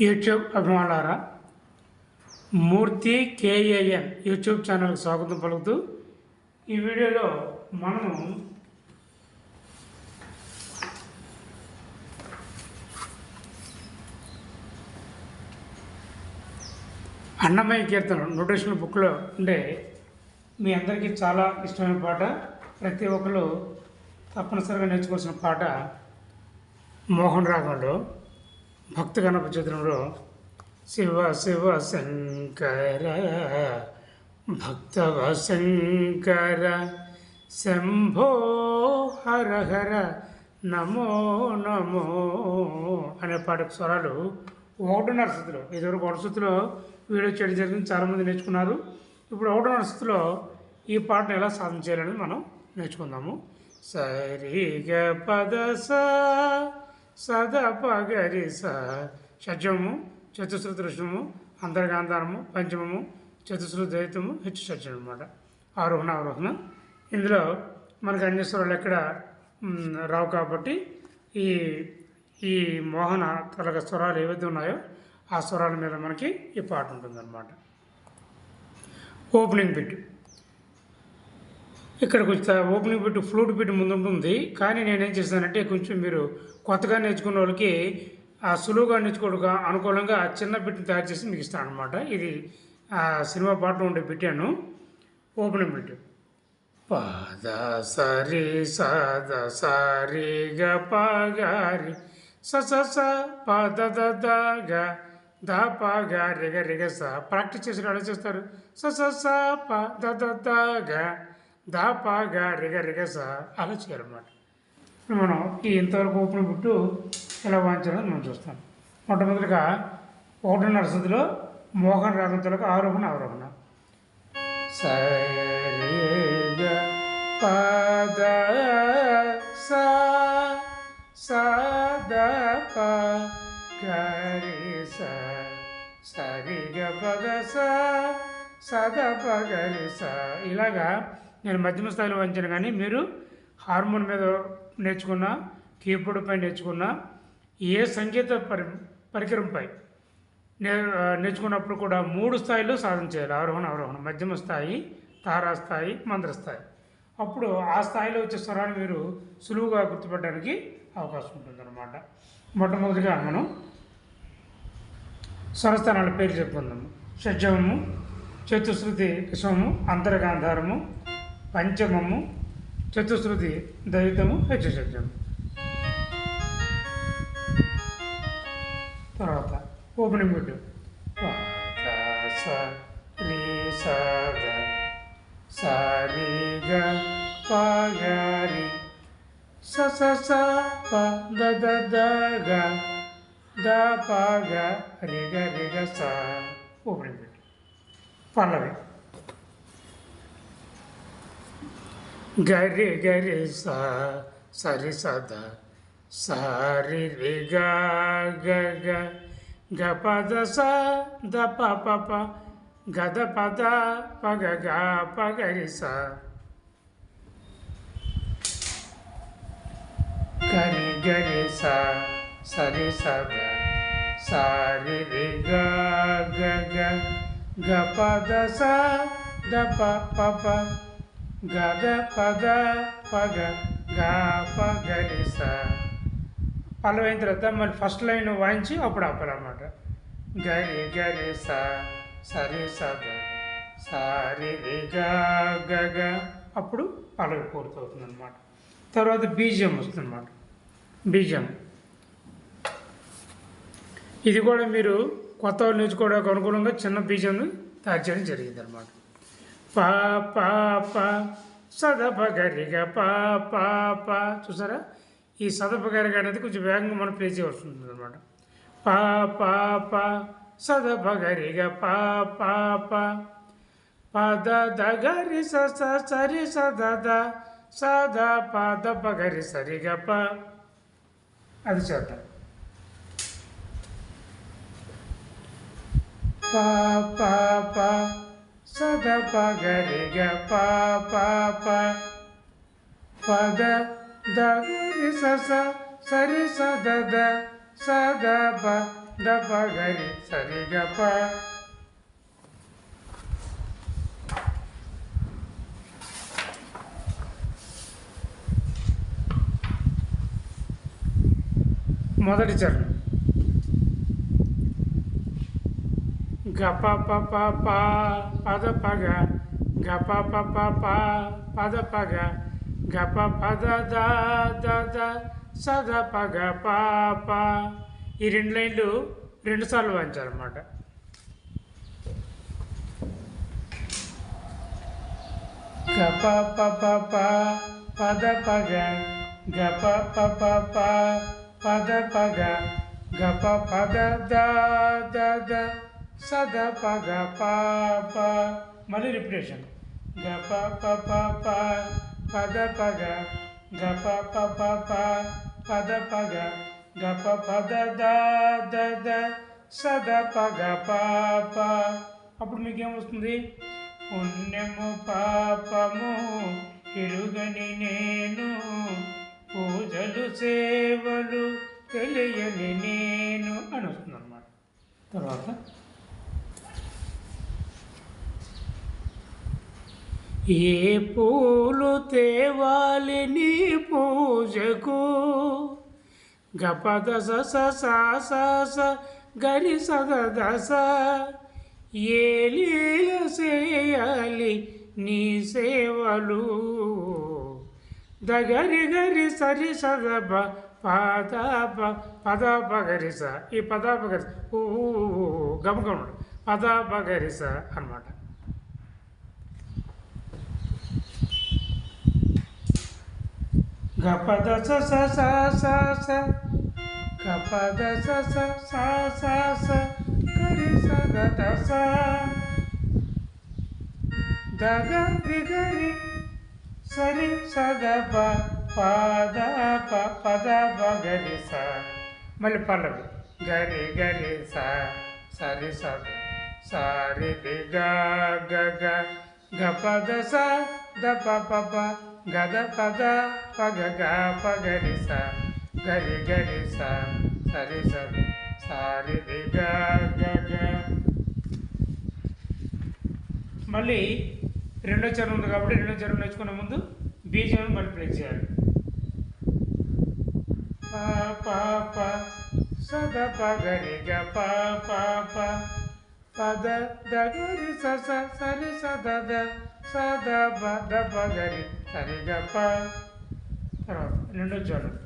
YouTube అభిమానులారా Murthy K A N YouTube ఛానల్కి స్వాగతం పలుకుతూ ఈ వీడియోలో మనము అన్నమయ్య కీర్తన న్యూట్రిషనల్ బుక్లో ఉండే మీ అందరికీ చాలా ఇష్టమైన పాట ప్రతి ఒక్కరు తప్పనిసరిగా నేర్చుకోవాల్సిన పాట మోహన్ రాగంలో భక్త గణప చిత్రంలో శివ శివ శంకర భక్తవ శంకర శంభో హర హర నమో నమో అనే పాట స్వరాలు ఒకటిన్నర స్థితిలో ఇదివరకు ఒకటి స్థితిలో వీడియో చేయడం జరిగింది చాలామంది నేర్చుకున్నారు. ఇప్పుడు ఒకటిన్నర స్థితిలో ఈ పాటను ఎలా సాధన చేయాలని మనం నేర్చుకుందాము. సరిగ పద స సద పగరి స షడ్జము చతుశ్రు ఋషము అంతర్గాంధారము పంచమము చతుశ్రు ద్వైతము హెచ్చు షడ్జం అనమాట ఆరోహణ అవరోహణ ఇందులో మనకి అన్ని స్వరాలు ఎక్కడ రావు కాబట్టి ఈ ఈ మోహన తలగ స్వరాలు ఏవైతే ఉన్నాయో ఆ స్వరాల మీద మనకి ఈ పాట ఉంటుందన్నమాట. Opening bit. ఇక్కడ కొంచెం ఓపెనింగ్ పెట్టి ఫ్లూట్ పెట్టి ముందు ఉంటుంది కానీ నేనేం చేస్తానంటే కొంచెం మీరు కొత్తగా నేర్చుకున్న వాళ్ళకి ఆ సులువుగా నేర్చుకోవడం అనుకూలంగా చిన్న బిట్ని తయారు చేసి మీకు ఇస్తాను అనమాట ఇది ఆ సినిమా పాటలో ఉండే పెట్టాను ఓపెనింగ్ బిట్. పద సరి సద సరి గ ప గారి స స పద ప ద గ ద ప గ రిగ రిగ స. ప్రాక్టీస్ చేసి ఆలోచిస్తారు చేస్తారు? స స ప ద ద గ. ద ప గ రిగ రిగ స అలా చేయాలన్నమాట మనం ఈ ఇంతవరకు ఓపెన్ బుట్టు ఇలా వాయించాలని మనం చూస్తాం. మొట్టమొదటిగా ఒకటిన్నర నరసతిలో మోహన్ రాగంతులకు ఆరోహణ అవరోహణ సరిగ పద సా సద ప గరి స సరిగ పద స సద ప గరి స. ఇలాగా నేను మధ్యమ స్థాయిలో వంచాను కానీ మీరు హార్మోన్ మీద నేర్చుకున్న కీబోర్డ్ పై నేర్చుకున్న ఏ సంగీత పరి పరికరంపై నే నేర్చుకున్నప్పుడు కూడా మూడు స్థాయిలో సాధన చేయాలి. ఆరోహణ అవరోహణ. మధ్యమ స్థాయి తారా స్థాయి మంద్ర స్థాయి. అప్పుడు ఆ స్థాయిలో వచ్చే స్వరాన్ని మీరు సులువుగా గుర్తుపట్టడానికి అవకాశం ఉంటుందన్నమాట. మొట్టమొదటిగా మనం స్వరస్థానాల పేరు చెప్పుకుందాము. షడ్జమము చతుశ్రుతి విషమము అంతర్గాంధారము పంచమము చతుశ్రుతి దైతము హెచ్చషడ్జము తర్వాత ఓపెనింగ్ బిట్ స రీ స స రి ప స ప ద ద ద గ ద ప గ రి గ రి గ స. Opening bit pallavi. గరి గరి స సరి సద సారి రి గ గ గ గ పద స ద ప ప ప గద పద ప గ గ ప గరి స గరి గరి స సరి సద సారి రి గ గ గ గ పద స ద ప ప ప గద పద పగ గా పగరి స. అయిన తర్వాత మళ్ళీ ఫస్ట్ లైన్ వాయించి అప్పుడు ఆపాలన్నమాట గరి గరి స సరి సద సారి గగ గ అప్పుడు పల్లవి పూర్తవుతుంది అనమాట తర్వాత బీజం వస్తుంది అనమాట బీజం. ఇది కూడా మీరు కొత్త వాళ్ళు నేర్చుకోవడానికి అనుకూలంగా చిన్న బీజం తయారు చేయడం జరిగింది అనమాట పా పా పా. సదప గరిగ పా పా పా. చూసారా? ఈ సదప గరిగ అనేది కొంచెం వేగంగా మనం ప్లే చేయవలసి ఉంటుంది అనమాట పా పా పా. సదప గరిగ పా పా పా. పద దగరి గరి స సరి స సద పద పగరి ప ద. ప గరి సరిగ ప. అది చేద్దాం. పా పా పా. సద ప గరి గ ప ప ప పద ద గరి స స సరి స ద ద సద ప ద ప గరి సరి గ ప మొదటి చరణం. గప ప ప పద పగ గప ప ప పద పగ గప పద ద ద ద సద పగ ప ప ఈ రెండు లైన్లు రెండు సార్లు వాయించాలన్నమాట గప ప ప పద పగ గప ప ప పద పగ గప పద ద ద ద సద పగ ప ప. మళ్ళీ రిపిటేషన్ గప ప ప ప పద పగ గప ప ప ప పద పగ గప పద ద ద ద సద పగ ప ప. అప్పుడు మీకేమొస్తుంది పుణ్యము పాపము ఎరుగని నేను పూజలు సేవలు తెలియని నేను అని వస్తుంది అన్నమాట తర్వాత? ఏ పూలు తేవాలి నీ పూజకు? గపద స స గరి సద ఏ లీల చేయాలి నీ సేవలు? దగరి గరి సరి సదబ పదాప పదాప గరిస ఈ పదాప గరిస ఓ గమగమ పదాప గరిస అనమాట గపద స స స స స గపద స స స స స గరి స గత స దగ రి గరి సరి సద ప పద ప పద ప గరి స మళ్ళీ పల్లవి గరి గరి స సరి సద సారి ది గ గ గ గ పద స ద ప ప ప గద పద పగ గ ప గరి గరి సరి సరి సారి గ గ మళ్ళీ రెండో చరణం ఉంది కాబట్టి రెండో చరణం నేర్చుకునే ముందు బీజం మళ్ళీ ప్లే చేయాలి. పా ప సద ప గరి గ ప ప ప. పద ద స స సరి సద ద ద పగరి సరిగప్ప తర్వాత రెండో చరణం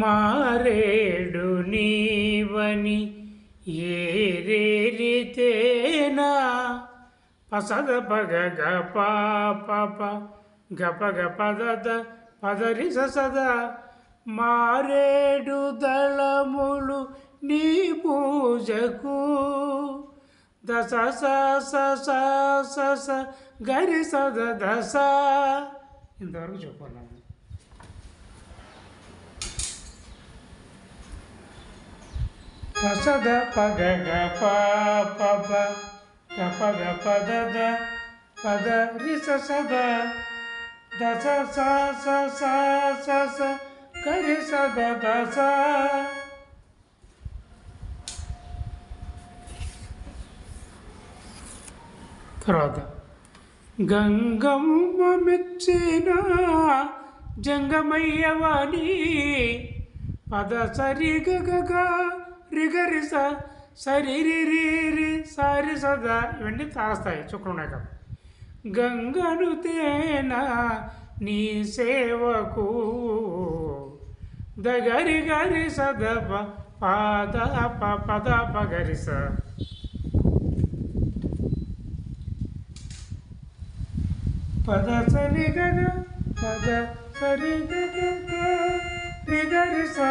మారేడు నీవని ఏరేరితేనా? పసద పగ గ పాప గప గ పద పదరి సద. మారేడు దళములు నీ పూజకు. దశ స స స స స గరి సద దశ ఇంతవరకు చెప్పుకున్నాము పసద పగ గ ప ప ప గ ప గ పద ద పద రి స స స స స స స తర్వాత గంగమ్మ మెచ్చిన జంగమయ్యవాణి పద సరి గగ రిగరి స సరి రి రి సరి సదా ఇవన్నీ తారస్తాయి చుక్కలు గంగను తేన నీ సేవకు దగరి గరి సద పాద ప పద పగరి స పద సరి గగ పద సరి గగ రి గరి స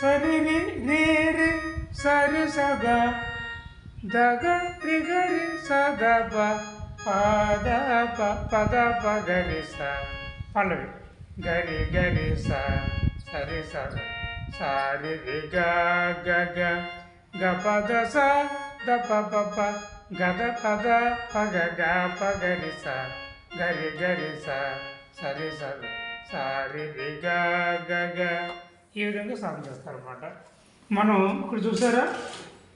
సరి రి రి రి సరి సద దగ రి గరి సద ప పద ప పద ప గరి స పల్లవి గరి గరి స సరి సద సారి రి గ గ గ. గ పద స ద ప ప ప. గద పద పగ గ పగరి స. గరి గరి స. సరి స సారి రి గ గ గ. ఈ విధంగా సాధన చేస్తారన్నమాట. మనం ఇక్కడ చూసారా?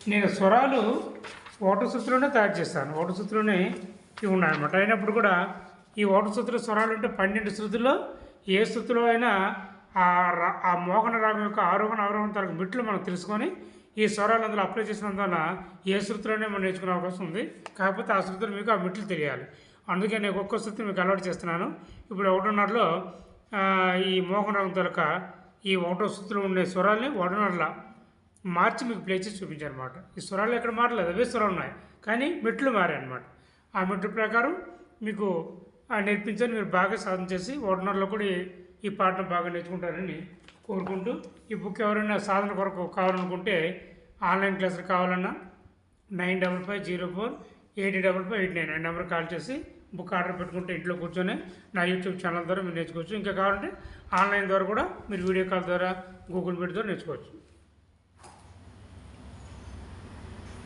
నేను స్వరాలు ఓట సూత్రంలోనే తయారు చేస్తాను. ఓట సూత్రంలోనే ఇవి ఉన్నాయన్నమాట. అయినప్పుడు కూడా ఈ ఓట సూత్ర స్వరాలు అంటే పన్నెండు శృతుల్లో ఏ శృతిలో అయినా ఆ రా- ఆ మోహన రాగం యొక్క ఆరోహణ అవరోహణ తరగతి మెట్లు మనం తెలుసుకొని ఈ స్వరాలు అందులో అప్లై చేసినందువల్ల ఏ శృతిలోనే మనం నేర్చుకునే అవకాశం ఉంది. కాకపోతే ఆ శృతులు మీకు ఆ మెట్లు తెలియాలి. అందుకే నేను ఒక్కొక్క శృతి మీకు అలవాటు చేస్తున్నాను. ఇప్పుడు ఒకటిన్నరలో ఈ మోహన రాగం తొలక ఈ ఒకటో శృతిలో ఉండే స్వరాల్ని ఒకటిన్నరలా మార్చి మీకు ప్లే చేసి చూపించారు అనమాట ఈ స్వరాలు ఎక్కడ మారలేదు అవే స్వరాలు ఉన్నాయి. కానీ మెట్లు మారాయి అనమాట ఆ మెట్ల ప్రకారం మీకు ఆ నేర్పించని మీరు బాగా సాధన చేసి ఓటనర్లో కూడా ఈ- పాఠం బాగా నేర్చుకుంటారని కోరుకుంటూ ఈ బుక్ ఎవరైనా సాధన కొరకు కావాలనుకుంటే ఆన్లైన్ క్లాసులు కావాలన్నా nine double five zero four eight double five eight nine number call చేసి బుక్ ఆర్డర్ పెట్టుకుంటే ఇంట్లో కూర్చొని నా యూట్యూబ్ ఛానల్ ద్వారా మీరు నేర్చుకోవచ్చు. ఇంకా కావాలంటే ఆన్లైన్ ద్వారా కూడా మీరు వీడియో కాల్ ద్వారా గూగుల్ మీట్ ద్వారా నేర్చుకోవచ్చు.